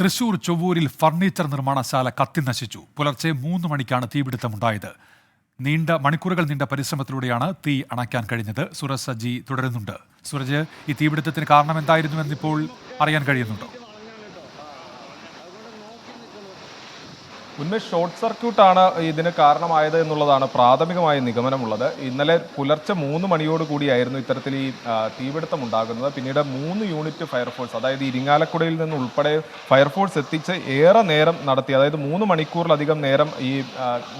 Thrissur ചൊവ്വൂരിൽ furniture നിർമ്മാണശാല കത്തിനശിച്ചു പുലർച്ചെ മൂന്ന് മണിക്കാണ് തീപിടുത്തമുണ്ടായത്. നീണ്ട മണിക്കൂറുകൾ നീണ്ട പരിശ്രമത്തിലൂടെയാണ് തീ അണയ്ക്കാൻ കഴിഞ്ഞത്. സുരജ് സജി തുടരുന്നുണ്ട്. സുരജ് ഈ തീപിടുത്തത്തിന് കാരണം എന്തായിരുന്നു എന്നിപ്പോൾ അറിയാൻ കഴിയുന്നുണ്ടോ? ഉന്മേഷ് ഷോർട്ട് സർക്യൂട്ടാണ് ഇതിന് കാരണമായത് എന്നുള്ളതാണ് പ്രാഥമികമായ നിഗമനമുള്ളത്. ഇന്നലെ പുലർച്ചെ മൂന്ന് മണിയോട് കൂടിയായിരുന്നു ഇത്തരത്തിൽ ഈ തീപിടുത്തം ഉണ്ടാകുന്നത്. പിന്നീട് മൂന്ന് യൂണിറ്റ് ഫയർഫോഴ്സ് അതായത് ഇരിങ്ങാലക്കുടയിൽ നിന്ന് ഉൾപ്പെടെ ഫയർഫോഴ്സ് എത്തിച്ച് ഏറെ നേരം നടത്തി അതായത് മൂന്ന് മണിക്കൂറിലധികം നേരം ഈ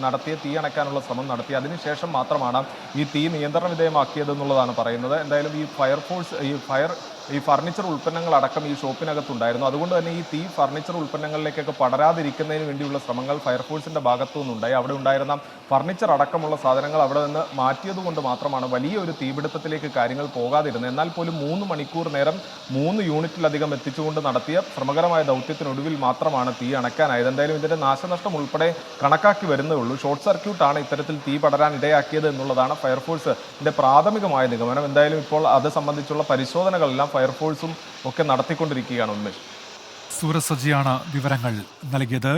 നടത്തിയ തീ അണയ്ക്കാനുള്ള ശ്രമം നടത്തി. അതിനുശേഷം മാത്രമാണ് ഈ തീ നിയന്ത്രണ വിധേയമാക്കിയത് എന്നുള്ളതാണ് പറയുന്നത്. എന്തായാലും ഈ ഫയർഫോഴ്സ് ഈ ഫയർ ഈ ഫർണിച്ചർ ഉൽപ്പന്നങ്ങൾ അടക്കം ഈ ഷോപ്പിനകത്തുണ്ടായിരുന്നു. അതുകൊണ്ട് തന്നെ ഈ തീ ഫർണിച്ചർ ഉൽപ്പന്നങ്ങളിലേക്കൊക്കെ പടരാതിരിക്കുന്നതിന് വേണ്ടിയുള്ള ശ്രമങ്ങൾ ഫയർഫോഴ്സിന്റെ ഭാഗത്തു നിന്നുണ്ടായി അവിടെ ഉണ്ടായിരുന്ന ഫർണിച്ചർ അടക്കമുള്ള സാധനങ്ങൾ അവിടെ നിന്ന് മാറ്റിയതുകൊണ്ട് മാത്രമാണ് വലിയ ഒരു തീപിടുത്തത്തിലേക്ക് കാര്യങ്ങൾ പോകാതിരുന്നത്. എന്നാൽ പോലും മൂന്ന് മണിക്കൂർ നേരം മൂന്ന് യൂണിറ്റിലധികം എത്തിച്ചുകൊണ്ട് നടത്തിയ ശ്രമകരമായ ദൗത്യത്തിനൊടുവിൽ മാത്രമാണ് തീ അണയ്ക്കാനായത്. എന്തായാലും ഇതിന്റെ നാശനഷ്ടം ഉൾപ്പെടെ കണക്കാക്കി വരുന്നേ ഉള്ളൂ. ഷോർട്ട് ആണ് ഇത്തരത്തിൽ തീ പടരാൻ ഇടയാക്കിയത് എന്നുള്ളതാണ് ഫയർഫോഴ്സിന്റെ പ്രാഥമികമായ നിഗമനം. എന്തായാലും ഇപ്പോൾ അത് സംബന്ധിച്ചുള്ള പരിശോധനകളെല്ലാം ഫയർഫോഴ്സും ഒക്കെ നടത്തിക്കൊണ്ടിരിക്കുകയാണ് ഉന്മേഷ്. സൂരജ് സജ്ജിയാണ് വിവരങ്ങൾ നൽകിയത്.